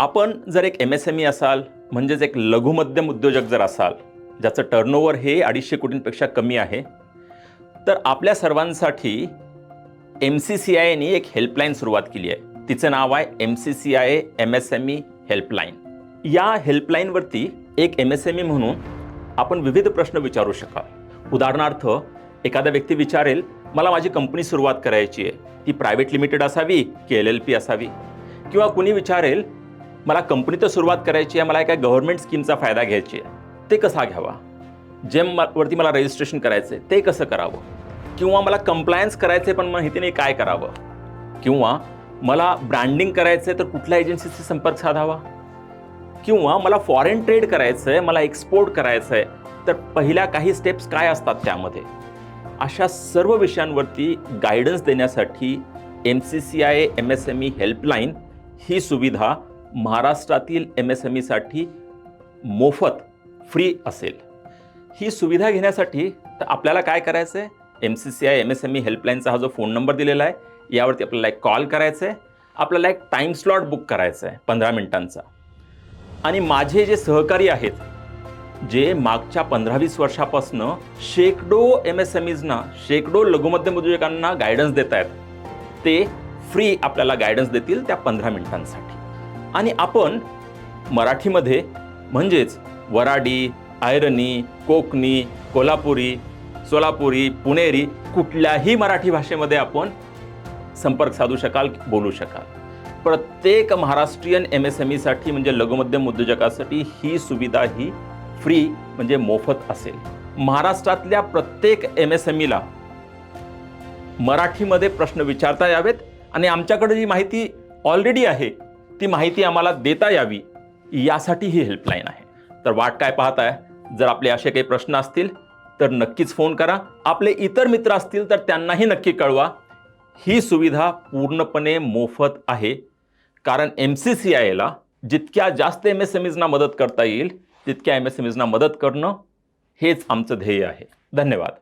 आपण जर एक एम एस एम ई असाल म्हणजेच एक लघुमध्यम उद्योजक जर असाल ज्याचं टर्नओव्हर हे अडीचशे कोटींपेक्षा कमी आहे तर आपल्या सर्वांसाठी एम सी सी आयने एक हेल्पलाईन सुरुवात केली आहे. तिचं नाव आहे M C C I A M S M E helpline या हेल्पलाईनवरती एक एम एस एम ई म्हणून आपण विविध प्रश्न विचारू शकाल. उदाहरणार्थ एखादा व्यक्ती विचारेल मला माझी कंपनी सुरुवात करायची आहे. ती प्रायव्हेट लिमिटेड असावी की एल एल पी असावी? किंवा कुणी विचारेल मला कंपनी तर सुरुवात करायची आहे मला एका गव्हर्नमेंट स्कीमचा फायदा घ्यायची आहे. ते कसा घ्यावा? जेम वरती मला रजिस्ट्रेशन करायचं आहे ते कसं करावं? किंवा मला कंप्लायन्स आहे पण माहिती नाही काय करावं? किंवा मला ब्रँडिंग करायचं आहे तर कुठल्या एजन्सीशी संपर्क साधावा? किंवा मला फॉरेन ट्रेड करायचं आहे मला एक्सपोर्ट करायचं आहे तर पहिल्या काही स्टेप्स काय असतात त्यामध्ये? अशा सर्व विषयांवरती गायडन्स देण्यासाठी M C C I M S M E helpline ही सुविधा महाराष्ट्रातील एम एस एम ईसाठी मोफत फ्री असेल. ही सुविधा घेण्यासाठी तर आपल्याला काय करायचं आहे M C C I M S M E हेल्पलाईनचा हा जो फोन नंबर दिलेला आहे यावरती आपल्याला एक कॉल करायचा आहे आपल्याला एक टाईम स्लॉट बुक करायचा आहे पंधरा मिनिटांचा. आणि माझे जे सहकारी आहेत जे मागच्या पंधरा वीस वर्षापासनं शेकडो एम एस एम ईजना शेकडो लघुमध्यम उद्योजकांना गायडन्स देत आहेत ते फ्री आपल्याला गायडन्स देतील त्या पंधरा मिनिटांसाठी. आणि आपण मराठीमध्ये म्हणजेच वराडी आयरनी कोकणी कोल्हापुरी सोलापुरी पुणेरी कुठल्याही मराठी भाषेमध्ये आपण संपर्क साधू शकाल बोलू शकाल. प्रत्येक महाराष्ट्रीयन एम एस एम ईसाठी म्हणजे लघुमध्यम उद्योजकासाठी ही सुविधा ही फ्री म्हणजे मोफत असेल. महाराष्ट्रातल्या प्रत्येक एम एस एम ईला मराठीमध्ये प्रश्न विचारता यावेत आणि आमच्याकडे जी माहिती ऑलरेडी आहे ती माहिती आम्हाला देता यावी यासाठी ही हेल्पलाईन आहे. तर वाट काय पाहताय? जर आपले असे काही प्रश्न असतील तर नक्कीच फोन करा. आपले इतर मित्र असतील तर त्यांनाही नक्की कळवा. ही सुविधा पूर्णपणे मोफत आहे. कारण एम सी सी आय एला जितक्या जास्त एम एस एम ईजना मदत करता येईल तितक्या एम एस एम ईजना मदत करणं हेच आमचं ध्येय आहे. धन्यवाद.